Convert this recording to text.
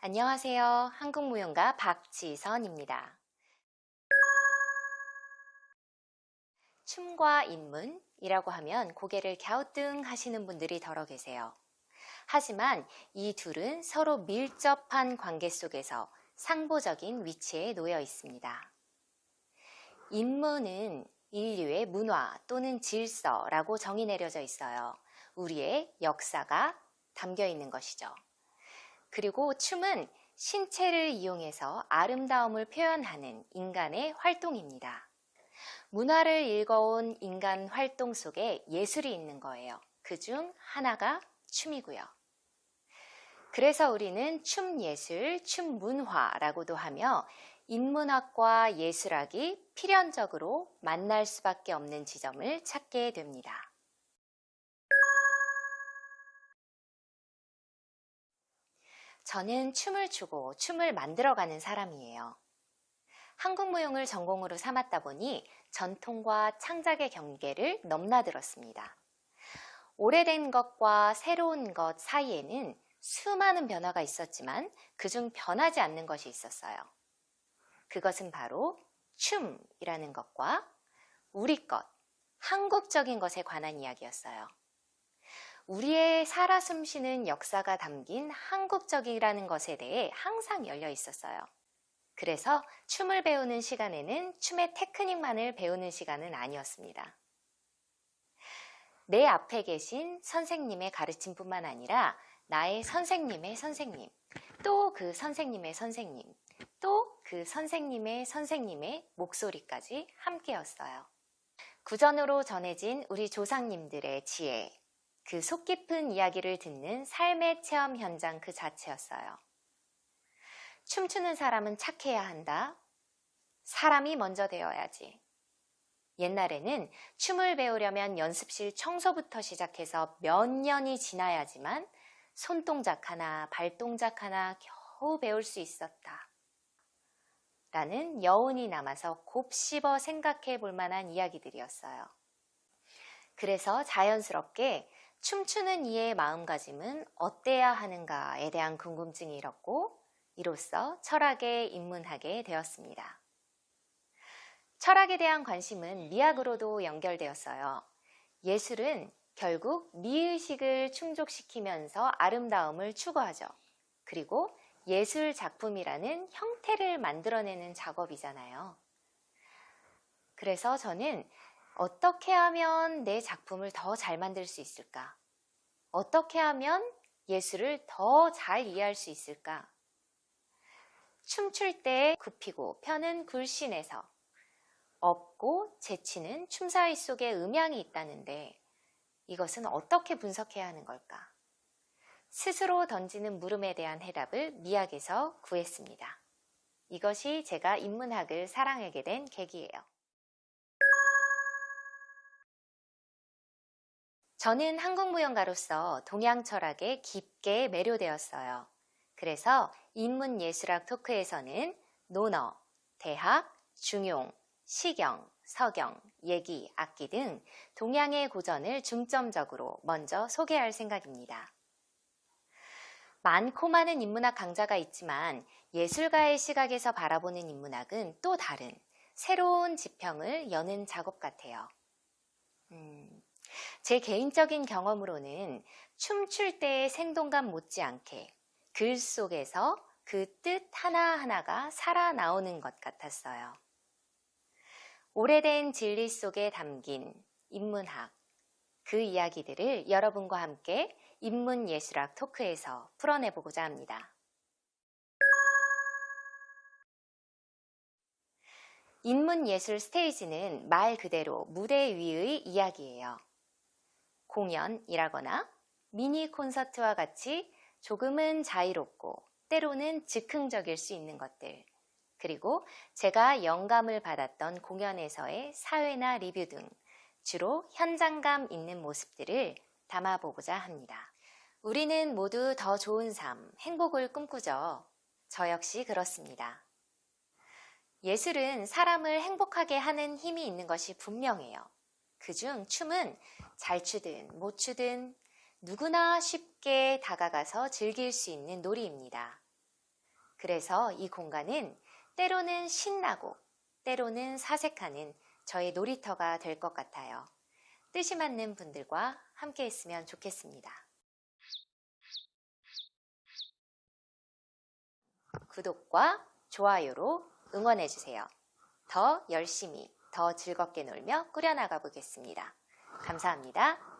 안녕하세요. 한국무용가 박지선입니다. 춤과 인문이라고 하면 고개를 갸우뚱 하시는 분들이 더러 계세요. 하지만 이 둘은 서로 밀접한 관계 속에서 상보적인 위치에 놓여 있습니다. 인문은 인류의 문화 또는 질서라고 정의 내려져 있어요. 우리의 역사가 담겨 있는 것이죠. 그리고 춤은 신체를 이용해서 아름다움을 표현하는 인간의 활동입니다. 문화를 읽어온 인간 활동 속에 예술이 있는 거예요. 그 중 하나가 춤이고요. 그래서 우리는 춤 예술, 춤 문화라고도 하며 인문학과 예술학이 필연적으로 만날 수밖에 없는 지점을 찾게 됩니다. 저는 춤을 추고 춤을 만들어가는 사람이에요. 한국 무용을 전공으로 삼았다 보니 전통과 창작의 경계를 넘나들었습니다. 오래된 것과 새로운 것 사이에는 수많은 변화가 있었지만 그중 변하지 않는 것이 있었어요. 그것은 바로 춤이라는 것과 우리 것, 한국적인 것에 관한 이야기였어요. 우리의 살아 숨쉬는 역사가 담긴 한국적이라는 것에 대해 항상 열려 있었어요. 그래서 춤을 배우는 시간에는 춤의 테크닉만을 배우는 시간은 아니었습니다. 내 앞에 계신 선생님의 가르침 뿐만 아니라 나의 선생님의 선생님, 또 그 선생님의 선생님, 또 그 선생님의 선생님의 목소리까지 함께였어요. 구전으로 전해진 우리 조상님들의 지혜, 그 속 깊은 이야기를 듣는 삶의 체험 현장 그 자체였어요. 춤추는 사람은 착해야 한다. 사람이 먼저 되어야지. 옛날에는 춤을 배우려면 연습실 청소부터 시작해서 몇 년이 지나야지만 손동작 하나, 발동작 하나 겨우 배울 수 있었다. 라는 여운이 남아서 곱씹어 생각해 볼 만한 이야기들이었어요. 그래서 자연스럽게 춤추는 이의 마음가짐은 어때야 하는가에 대한 궁금증이 일었고, 이로써 철학에 입문하게 되었습니다. 철학에 대한 관심은 미학으로도 연결되었어요. 예술은 결국 미의식을 충족시키면서 아름다움을 추구하죠. 그리고 예술 작품이라는 형태를 만들어내는 작업이잖아요. 그래서 저는 어떻게 하면 내 작품을 더 잘 만들 수 있을까? 어떻게 하면 예술을 더 잘 이해할 수 있을까? 춤출 때 굽히고 펴는 굴신에서 없고 재치는 춤사위 속에 음향이 있다는데 이것은 어떻게 분석해야 하는 걸까? 스스로 던지는 물음에 대한 해답을 미학에서 구했습니다. 이것이 제가 인문학을 사랑하게 된 계기예요. 저는 한국무용가로서 동양 철학에 깊게 매료되었어요. 그래서 인문예술학 토크에서는 논어, 대학, 중용, 시경, 서경, 예기, 악기 등 동양의 고전을 중점적으로 먼저 소개할 생각입니다. 많고 많은 인문학 강좌가 있지만 예술가의 시각에서 바라보는 인문학은 또 다른 새로운 지평을 여는 작업 같아요. 음, 제 개인적인 경험으로는 춤출 때의 생동감 못지않게 글 속에서 그 뜻 하나하나가 살아나오는 것 같았어요. 오래된 진리 속에 담긴 인문학, 그 이야기들을 여러분과 함께 인문예술학 토크에서 풀어내보고자 합니다. 인문예술 스테이지는 말 그대로 무대 위의 이야기예요. 공연이라거나 미니 콘서트와 같이 조금은 자유롭고 때로는 즉흥적일 수 있는 것들, 그리고 제가 영감을 받았던 공연에서의 사회나 리뷰 등 주로 현장감 있는 모습들을 담아보고자 합니다. 우리는 모두 더 좋은 삶, 행복을 꿈꾸죠. 저 역시 그렇습니다. 예술은 사람을 행복하게 하는 힘이 있는 것이 분명해요. 그중 춤은 잘 추든 못 추든 누구나 쉽게 다가가서 즐길 수 있는 놀이입니다. 그래서 이 공간은 때로는 신나고 때로는 사색하는 저의 놀이터가 될 것 같아요. 뜻이 맞는 분들과 함께 했으면 좋겠습니다. 구독과 좋아요로 응원해주세요. 더 열심히, 더 즐겁게 놀며 꾸려나가 보겠습니다. 감사합니다.